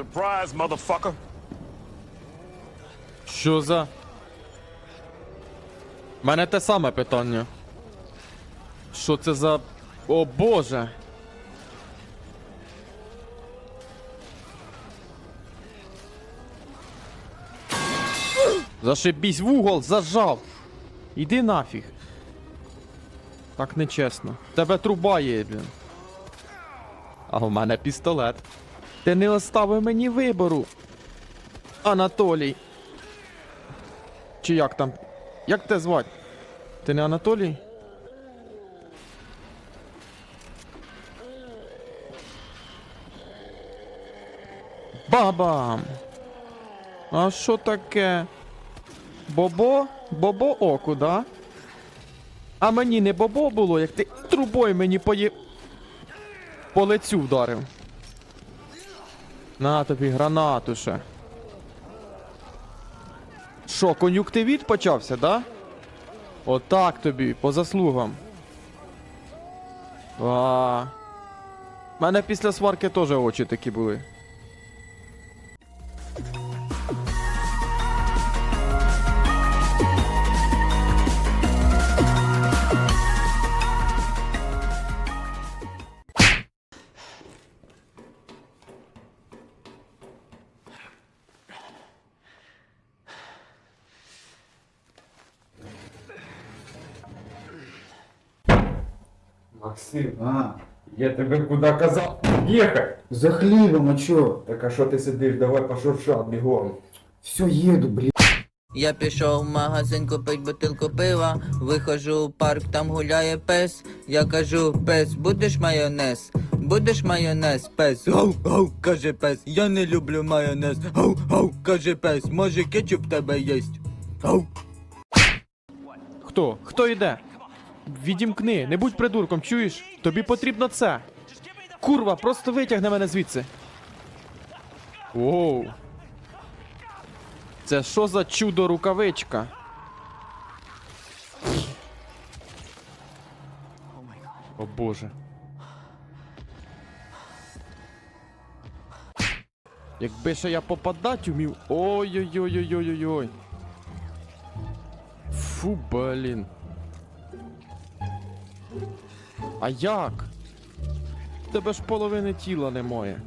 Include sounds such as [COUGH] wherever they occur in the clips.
Surprise, motherfucker. Що за. У мене те саме питання. Що це за. О боже. Зашибісь в угол, зажав. Іди нафіг. Так нечесно. Тебе труба є, блін. А у мене пістолет. Ти не оставив мені вибору. Анатолій. Чи як там? Як тебе звати? Ти не Анатолій? Бабам! А що таке? Бобо? Бобо оку, да? А мені не бобо було, як ти трубою мені пої... По лицю вдарив. На тобі гранату ще. Що, кон'юктивіт почався, да? Отак тобі, по заслугам. А. У мене після сварки теж очі такі були. Максим, А, я тебе куди казав? Їхай! за хлібом, а чо? Так а що ти сидиш? Давай пошуршав бігом. Все, їду, блін. Я пішов в магазин купить бутилку пива, виходжу в парк, там гуляє пес. Я кажу, пес, будеш майонез? Будеш майонез, пес? Гау, гау, каже пес, я не люблю майонез. Гау, гау, каже пес, може кетчуп в тебе єсть? Гау. Хто? Хто йде? Відімкни, не будь придурком, чуєш? Тобі потрібно це. Курва, просто витягни мене звідси. Воу. Це що за чудо рукавичка? О боже. Якби ще я попадать умів. Ой-ой-ой-ой-ой-ой. Фу, блін. А як? Тебе ж половини тіла немає.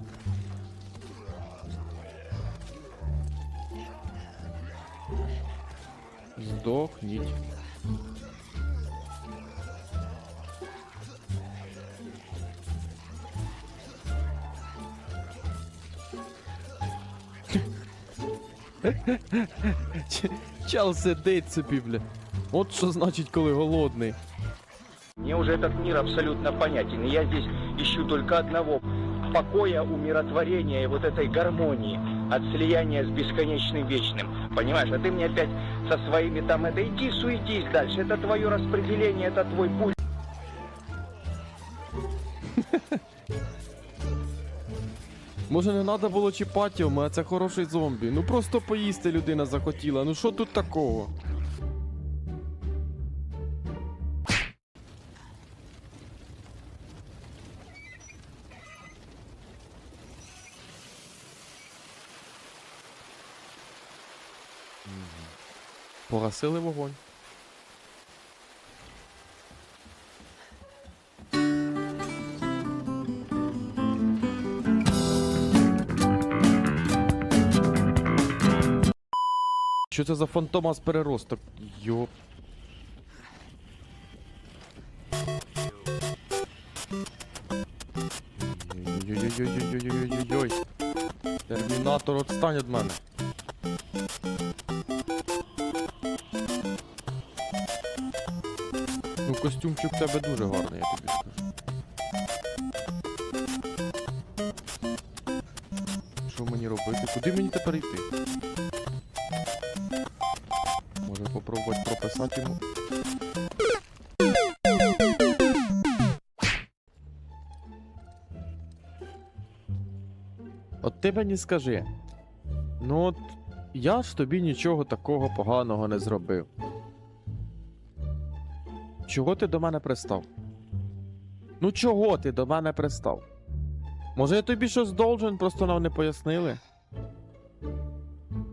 Здохніть. Чел сидить собі, бля. От що значить, коли голодний. Мне уже этот мир абсолютно понятен. И я здесь ищу только одного – покоя, умиротворения и вот этой гармонии от слияния с бесконечным вечным. Понимаешь? А ты мне опять со своими там это иди суетись дальше. Это твое распределение, это твой путь. [LAUGHS] Може не треба було чіпати його, а це хороший зомбі. Ну просто поїсти людина захотіла. Ну що тут такого? Погасили вогонь. Що це за фантомас переросток? Йоп. Ой-ой-ой-ой-ой-ой-ой-ой. Термінатор отстань від мене. Костюмчик в тебе дуже гарний, я тобі скажу. Що мені робити? Куди мені тепер йти? Може попробувати прописати йому. От ти мені скажи. Ну от я ж тобі нічого такого поганого не зробив. Чого ти до мене пристав? Ну чого ти до мене пристав? Може я тобі щось должен, просто нам не пояснили.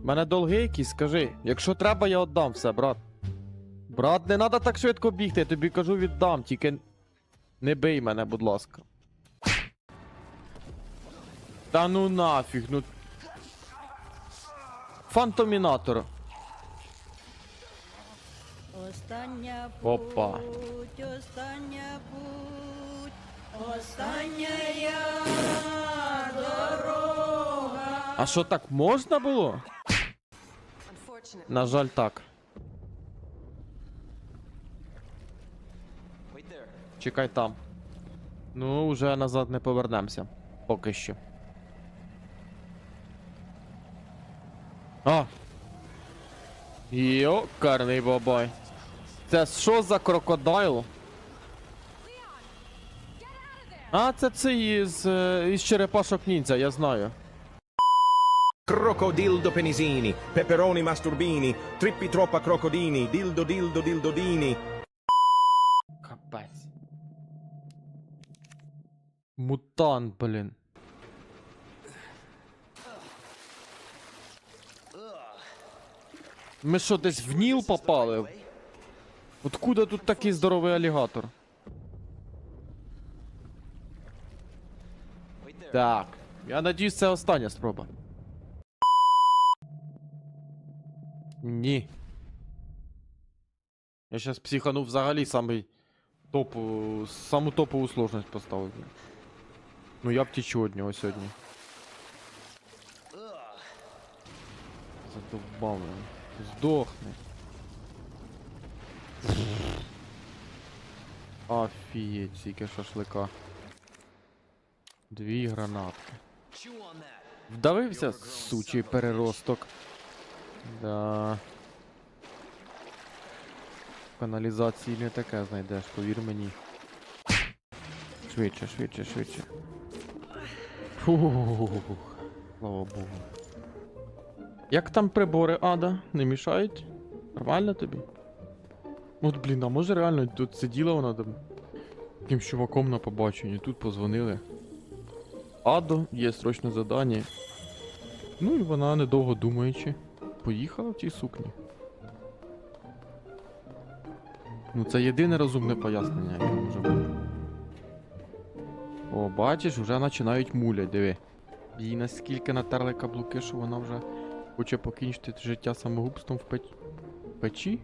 Мене долги якісь, скажи. Якщо треба, я віддам все, брат. Брат, не треба так швидко бігти, я тобі кажу, віддам, тільки не бий мене, будь ласка. Та ну нафіг, ну. Фантомінатор. Остання Опа. путь, остання путь, остання дорога. А що так можна було? На жаль, так. Чекай там. Ну, вже назад не повернемося. Поки що. А! Йо, карний бабай. Це що за крокодайл? А, це цей із, е, із черепашок ніндзя, я знаю. Crocodildo penisini, peperoni masturbini, trippi troppa crocodini, dildo dildo dildodini. Капець. Мутант, блін. Ми що, десь в Ніл попали? Откуда тут такий здоровий алігатор? Так. Я надіюсь, це остання спроба. Ні. Я щас психанув взагалі самий топ, е, саму топову сложність поставив. блін. Ну я втічу від нього сьогодні. Задовбав мене. Здохни. Офігеть, скільки шашлика. Дві гранатки. Вдавився, сучий переросток. Да. Каналізації не таке знайдеш, повір мені. Швидше, швидше, швидше. Фух, слава Богу. Як там прибори ада? Не мішають? Нормально тобі? От блін, а може реально тут сиділа вона там якимсь чуваком на побаченні, тут позвонили. Адо, є срочне задання. Ну і вона, недовго думаючи, поїхала в тій сукні. Ну це єдине розумне пояснення, яке може бути. О, бачиш, вже починають мулять, диви. Їй наскільки натерли каблуки, що вона вже хоче покінчити життя самогубством в печ... печі?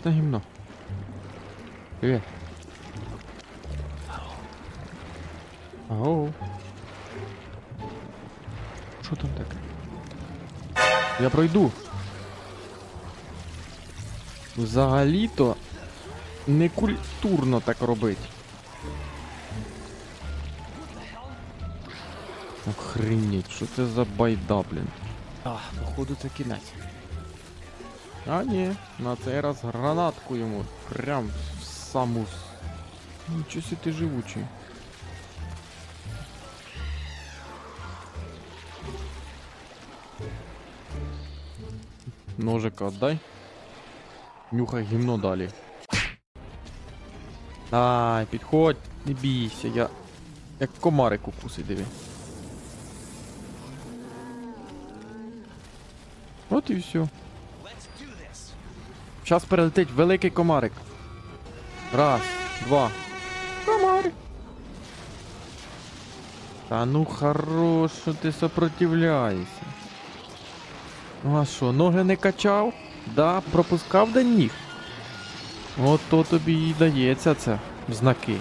Вкусне гімно. Привіт. Ау. Що там таке? Я пройду. Взагалі-то не культурно так робить. Охренеть, що це за байда, блін. А, походу це кінець. А ні, на цей раз гранатку йому. Прям в саму. Нічого сі ти живучий. Ножика отдай. Нюхай гімно далі. Ай, підходь, не бійся, я. Як комарик укусить, диви. От і все. Зараз перелетить великий комарик. Раз, два. Комарик. Та ну хорош, що ти сопротивляєшся. Ну а що, ноги не качав? Да, пропускав до ніг. От то тобі і дається це. Знаки.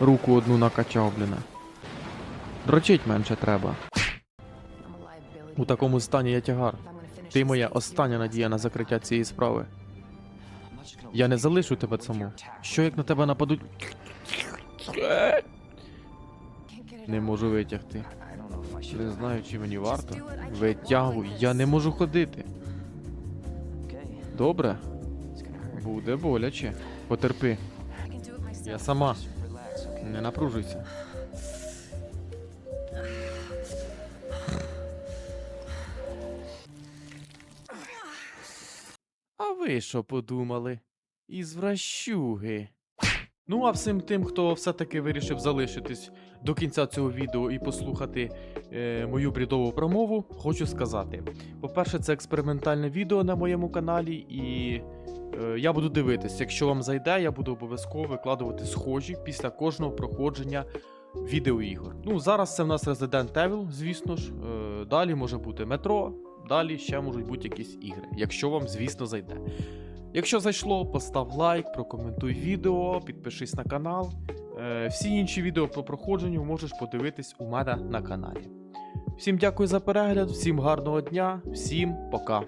Руку одну накачав, блін. Дрочить менше треба. У такому стані я тягар. Ти моя остання надія на закриття цієї справи. Я не залишу тебе саму. Що як на тебе нападуть? Не можу витягти. Не знаю, чи мені варто. Витягуй, я не можу ходити. Добре. Буде боляче. Потерпи. Я сама. Не напружуйся. Ви що подумали? Ізвращуги. Ну, а всім тим, хто все-таки вирішив залишитись до кінця цього відео і послухати е, мою брідову промову, хочу сказати. По-перше, це експериментальне відео на моєму каналі, і е, я буду дивитись. Якщо вам зайде, я буду обов'язково викладувати схожі після кожного проходження відеоігор. Ну, зараз це в нас Resident Evil, звісно ж. Е, далі може бути метро, далі ще можуть бути якісь ігри, якщо вам, звісно, зайде. Якщо зайшло, постав лайк, прокоментуй відео, підпишись на канал. Е, всі інші відео по проходженню можеш подивитись у мене на каналі. Всім дякую за перегляд, всім гарного дня, всім пока.